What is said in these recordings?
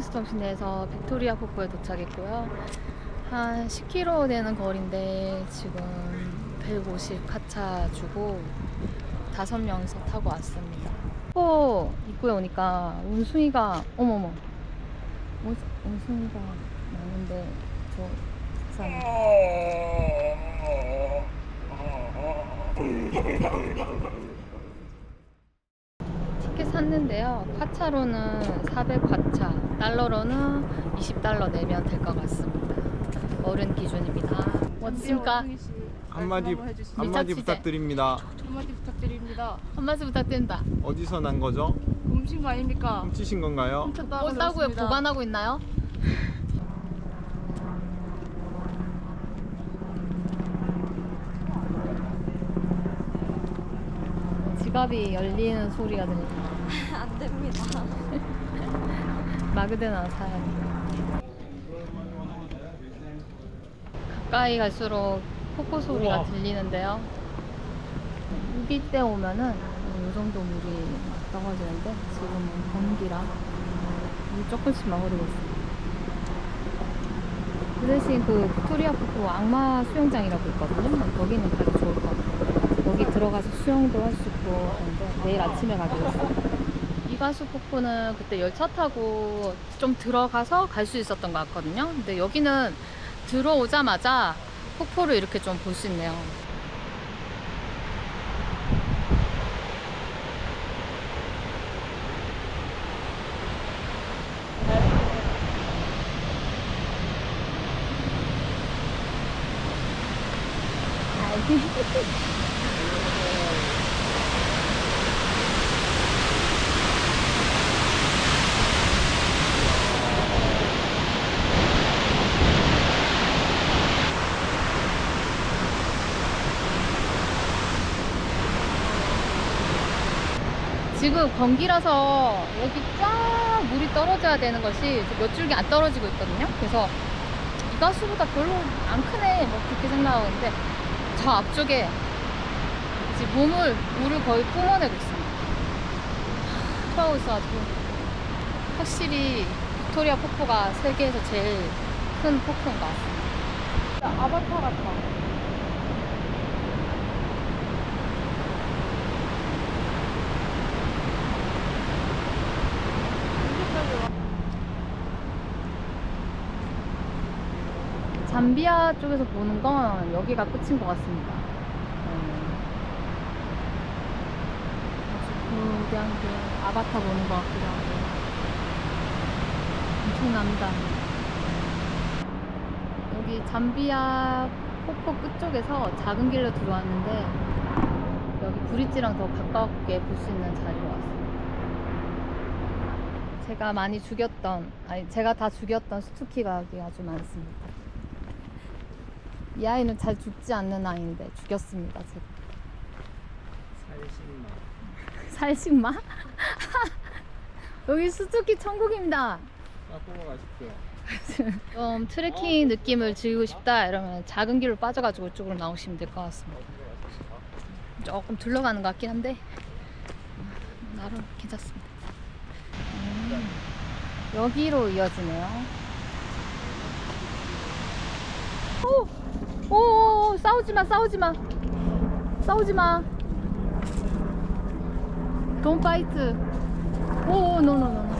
리빙스톤 시내에서 빅토리아 폭포에 도착했고요. 한 10km 되는 거리인데 지금 150 카차 주고 다섯 명이서 타고 왔습니다. 폭포 입구에 오니까 원숭이가 어머머 원- 원숭이가 많은데 저 세상에 티켓 샀는데요. 과차로는 400과차, 달러로는 20달러 내면 될 것 같습니다. 어른 기준입니다. 어떻습니까? 한마디 미쳤지, 한마디 이제. 부탁드립니다. 한마디 부탁드립니다. 한 말씀 부탁드립니다. 어디서 난 거죠? 훔친 거 아닙니까? 훔치신 건가요? 훔쳤다고. 보관하고 있나요? 지갑이 열리는 소리가 들립니다. 안 됩니다. 마그데나 사야 가까이 갈수록 폭포 소리가 우와. 들리는데요. 우기 때 오면은 이 정도 물이 막 떨어지는데 지금은 건기라 물이 조금씩만 흐르고 있어요. 그 대신 그 빅토리아 폭포 악마 수영장이라고 있거든요. 거기는 가기 좋을 것 같아요. 들어가서 수영도 할 수 있고 내일 아침에 가기로 했어요. 이가수 폭포는 그때 열차 타고 좀 들어가서 갈 수 있었던 것 같거든요. 근데 여기는 들어오자마자 폭포를 이렇게 좀 볼 수 있네요. 지금 건기라서 여기 쫙 물이 떨어져야 되는 것이 몇 줄기 안 떨어지고 있거든요. 그래서 이 가수보다 별로 안 크네 뭐 그렇게 생각하고 있는데 저 앞쪽에 이제 몸을 물을 거의 뿜어내고 있습니다. 하고 있어가지고 확실히 빅토리아 폭포가 세계에서 제일 큰 폭포인 것 같습니다. 아바타 같다. 잠비아 쪽에서 보는 건 여기가 끝인 것 같습니다. 음. 아주 거대한 게 아바타 보는 것 같기도 하고 엄청납니다. 여기 잠비아 폭포 끝쪽에서 작은 길로 들어왔는데 여기 브릿지랑 더 가깝게 볼 수 있는 자리로 왔습니다. 제가 많이 죽였던 아니 제가 다 죽였던 스투키가 여기 아주 많습니다. 이 아이는 잘 죽지 않는 아이인데 죽였습니다. 제가. 살식마? 여기 수수키 천국입니다. 가십시오. 좀 트레킹 느낌을 즐기고 싶다 이러면 작은 길로 빠져가지고 이쪽으로 나오시면 될 것 같습니다. 조금 둘러가는 것 같긴 한데 음, 나름 괜찮습니다. 음, 여기로 이어지네요. 오, 오, 오, 싸우지 마, 싸우지 마, 싸우지 마. Don't fight. 오, no, no, no, no.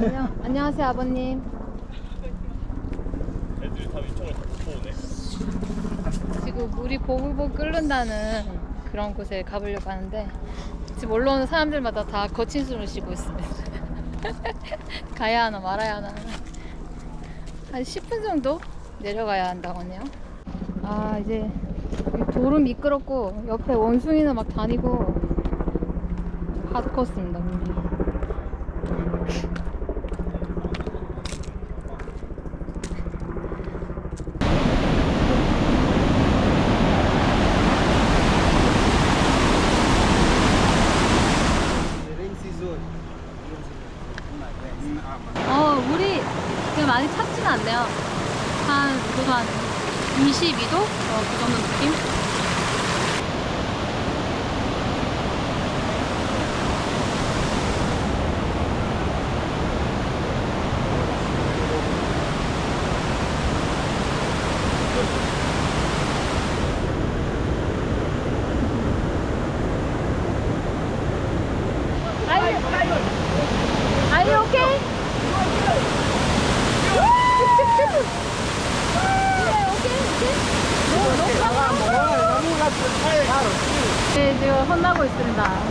안녕, 안녕하세요 아버님. 애들이 다 위쪽을 다 붙어오네. 지금 물이 보글보글 끓는다는 그런 곳에 가보려고 하는데 지금 올라오는 사람들마다 다 거친 숨을 쉬고 있습니다. 가야 하나 말아야 하나 한 10분 정도 내려가야 한다고 하네요. 아 이제 이 돌은 미끄럽고 옆에 원숭이는 막 다니고 하드코스입니다 찼지는 않네요. 한, 그래도 한 20, 22도? 어, 그 정도 느낌? Are you, are you okay? 네, 지금 혼나고 있습니다.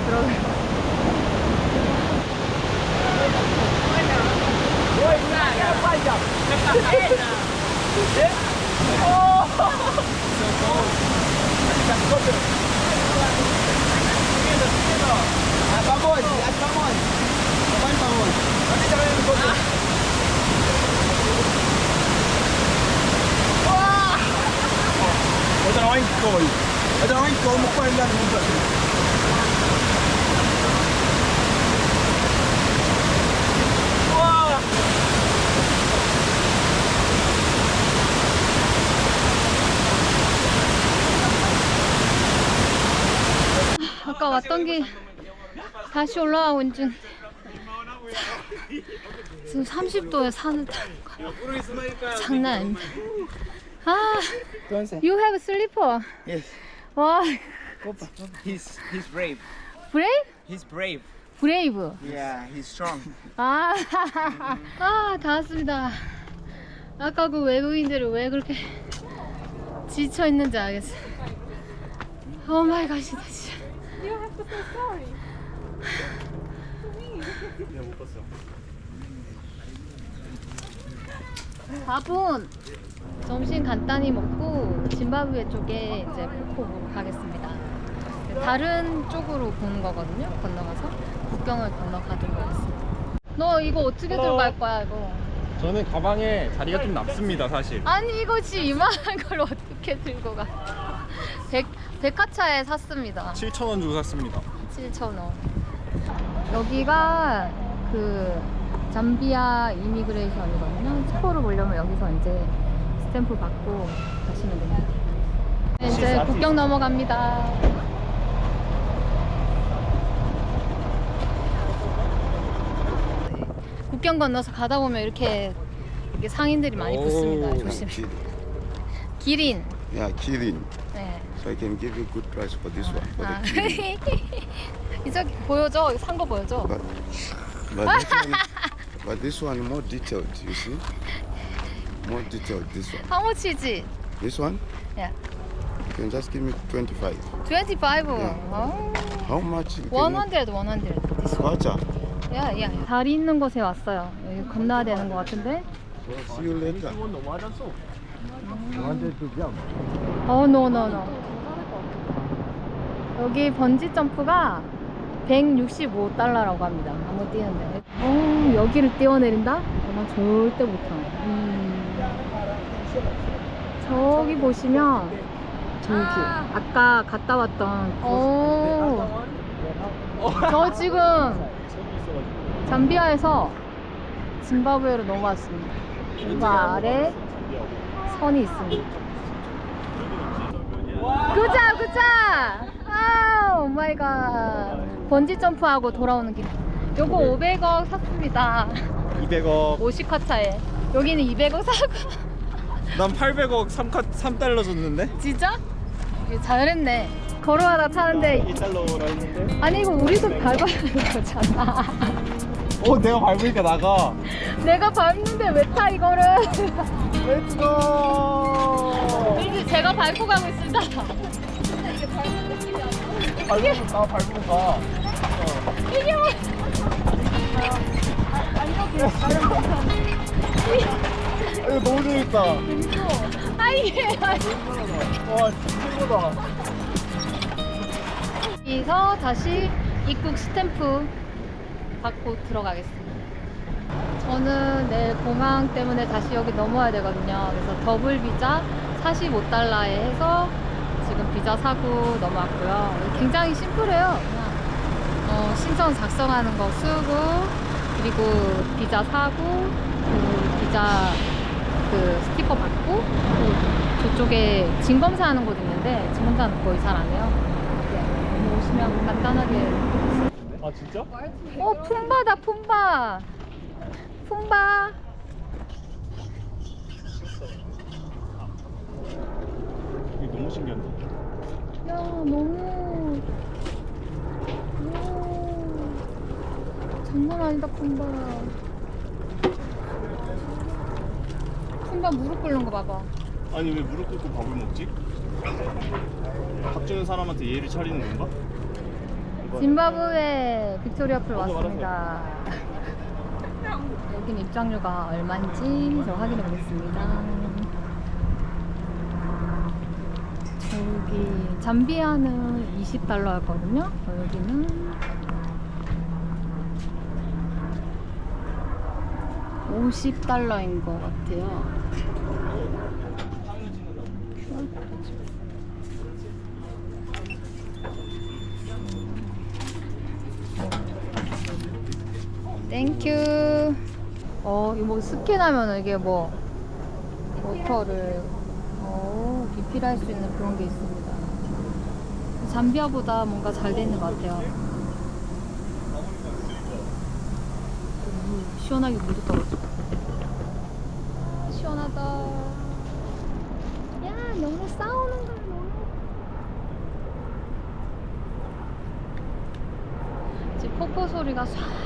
Otro ancol. 아까 왔던 길 다시 있는 중. 지금 30도에 산을 타는 거야. 장난 아닙니다. 아, you have slipper. Yes. 와, He's he's brave. brave? He's brave. brave. Yeah, he's strong. 아, 아, 다 왔습니다. 아까 그 외국인들이 왜 그렇게 지쳐 있는지 알겠어. 오 마이 갓이다 진짜. 밥은 점심 간단히 먹고 짐바브웨 쪽에 이제 푸코로 가겠습니다. 다른 쪽으로 보는 거거든요. 건너가서 국경을 건너가도록 하겠습니다. 너 이거 어떻게 들어갈 거야 이거? 저는 가방에 자리가 좀 남습니다, 사실. 아니 이거 지 이만한 걸 어떻게 들고 가? 백 백화차에 샀습니다. 7,000원 주고 샀습니다. 7,000원. 여기가 그 잠비아 이미그레이션이거든요. 스코를 보려면 여기서 이제 스탬프 받고 가시면 됩니다. 네, 이제 국경 넘어갑니다. 국경 건너서 가다 보면 이렇게, 이렇게 상인들이 많이 붙습니다. 조심. Kid. 기린. Yeah, Kirin. 네. So I can give you good price for this one. For 아. the. 이제 보여줘. 산 거 보여줘. But, but, this one, but this one more detailed, you see? More detailed, this one. How much is it? This one, Yeah. you can just give me 25. 25. Yeah. 어. How much? you can- 100, 100. This one. Kwacha. 야, 야. 다리 있는 곳에 왔어요. 여기 건너야 되는 것 같은데. See you later. 어, 노, 노, 노. 여기 번지 점프가 165달러라고 합니다. 한번 뛰는데. 어, 여기를 뛰어내린다? 어, 나 절대 못하. 음. 저기 보시면 저기 아까 갔다 왔던 어. 저 지금 잠비아에서 짐바브웨로 넘어왔습니다. 그 아래 선이 있습니다. 굿자 굿자! 아, 오 마이 갓. 번지 점프하고 돌아오는 길. 요거 500억 샀습니다. 200억. 50화 차에. 여기는 200억 사고. 난 800억 3카 3달러 줬는데. 진짜? 잘했네. 걸어가다 타는데 2달러라 했는데. 아니 이거 우리도 밟아야 하는 거잖아. 어, 내가 밟으니까 나가. 내가 밟는데 왜 타 이거를? 렛츠 고. 이제 제가 밟고 가고 있습니다. 밟으면 나 밟으면 가. 이게 이거 너무 재밌다. 아 이게 와, 최고다. 여기서 다시 입국 스탬프 받고 들어가겠습니다. 저는 내일 공항 때문에 다시 여기 넘어야 되거든요. 그래서 더블 비자 45달러에 해서 지금 비자 사고 넘어왔고요. 굉장히 심플해요. 어, 신청 작성하는 거 쓰고 그리고 비자 사고 그 비자 그 스티커 받고 그 저쪽에 짐 검사 하는 곳 있는데 짐 검사는 거의 잘 안 해요. 네, 오시면 간단하게. 아 진짜? 어 품바다 품바. 품바. 이게 너무 신기한데. 야 너무. 오, 아니다 품바. 품바 무릎 꿇는 거 봐봐. 아니 왜 무릎 꿇고 밥을 먹지? 밥 주는 사람한테 예의를 차리는 건가? 짐바브웨 빅토리아풀 어, 왔습니다. 여긴 입장료가 얼마인지 저 확인해 보겠습니다. 저기 잠비아는 20달러 였거든요. 여기는 50달러인 것 같아요. 땡큐. 어, 이거 뭐 스캔하면 이게 뭐 워터를 어, 리필할 수 있는 그런 게 있습니다. 잠비아보다 뭔가 잘돼 있는 것 같아요. 음, 시원하게 물도 떨어져. 시원하다. 야, 너무 싸우는 거야, 너무. 지금 폭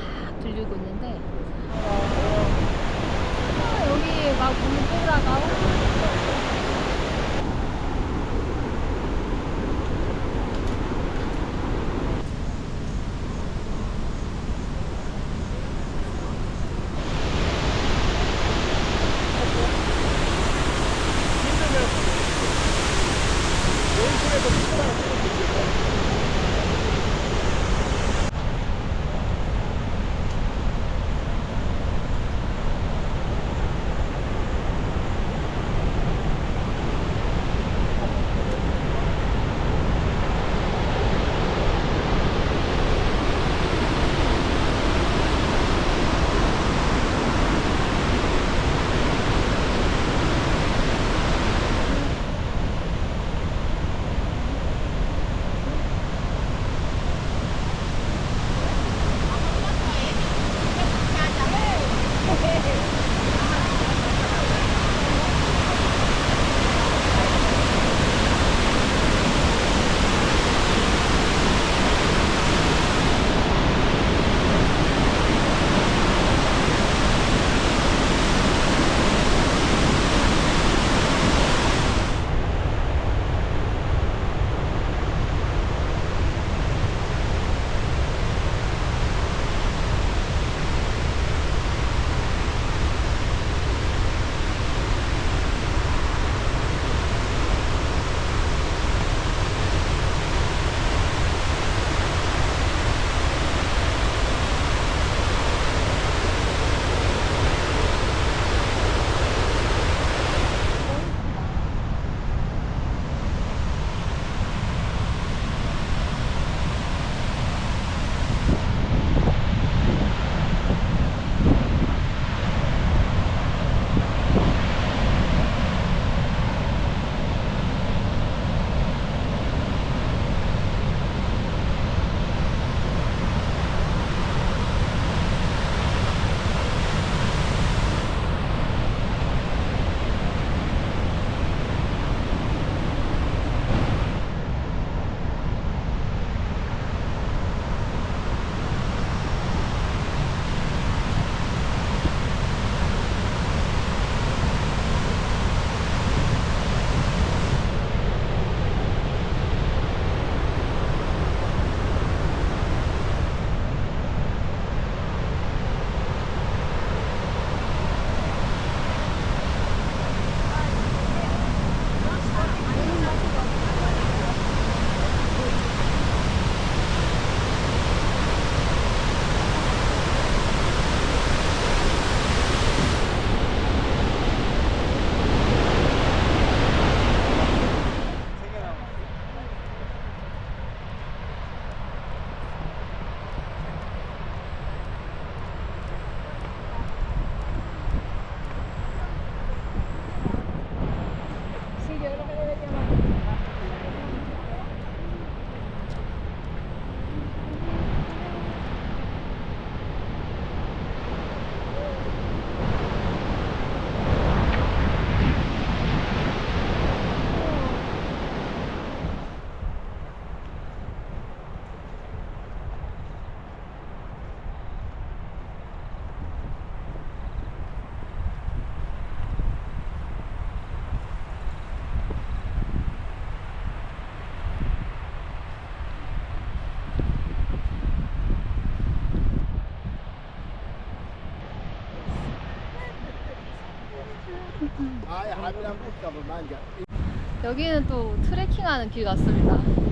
여기는 또 트레킹하는 길 같습니다.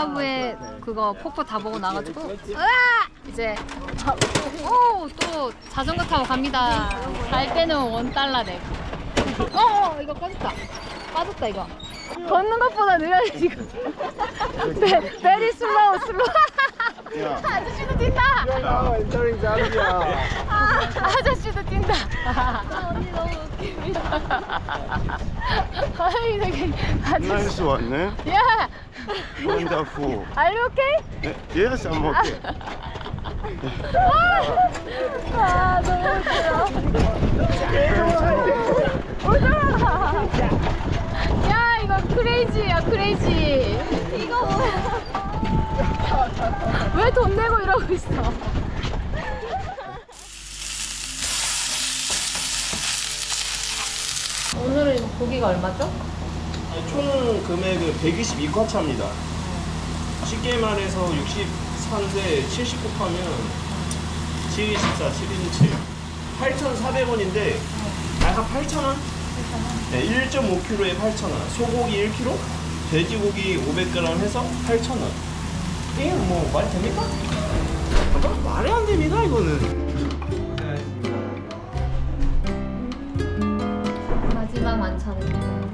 짐바브웨 그거 폭포 다 보고 나가지고 으아! 이제 오 또 자전거 타고 갑니다. 갈 때는 원 달러 내고. 어, 어 이거 빠졌다. 빠졌다 이거. 걷는 것보다 느려요 지금. 네, 베리 슬로우 슬로우. 야. 아저씨도 뛴다. 아, 아저씨도 뛴다. 언니 너무 웃깁니다. 아이 되게 아저씨. Nice one, eh? Yeah. Wonderful. Are you okay? Eh, Yes, I'm okay. 아 너무 웃겨. 웃어라. 야 이거 크레이지야 크레이지. 이거 뭐야? 왜 돈 내고 이러고 있어? 오늘은 고기가 얼마죠? 총 금액은 122쿼차입니다. 쉽게 말해서 64인데 70 곱하면 7, 24, 7, 27. 8,400원인데, 약간 8,000원? 네, 1.5kg에 8,000원. 소고기 1kg, 돼지고기 500g 해서 8,000원. 이게 뭐 말이 됩니까? 아, 말이 안 됩니다. 희망 완성.